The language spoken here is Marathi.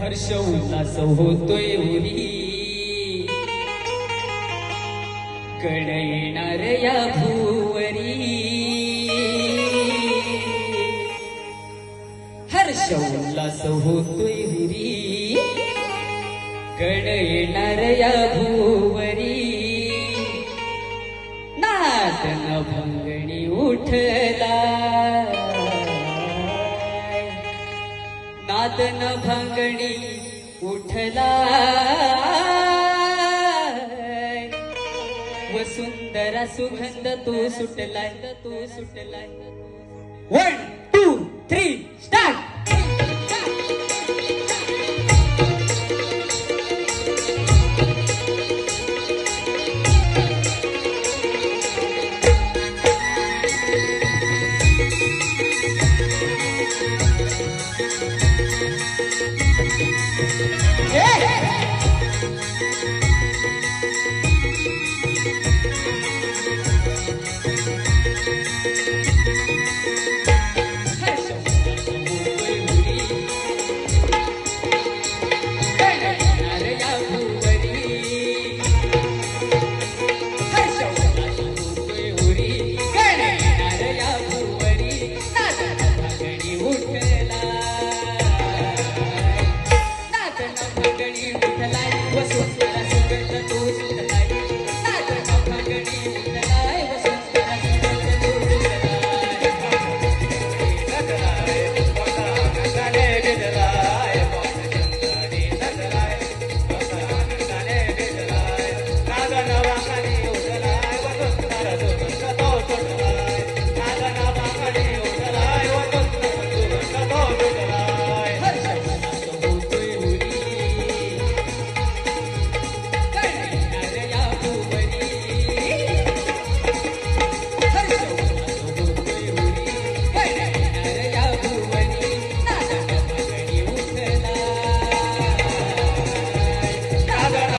हर्ष उल्हास होतोय उरी कड येणार या भूवरी. हर्ष उल्हास होतोय हुरी कड येणार या भूवरी. नादन भंगणी उठला. न भंगणी उठला. वसुंधरा सुगंध तो सुटलाय तो सुटलाय. One two three start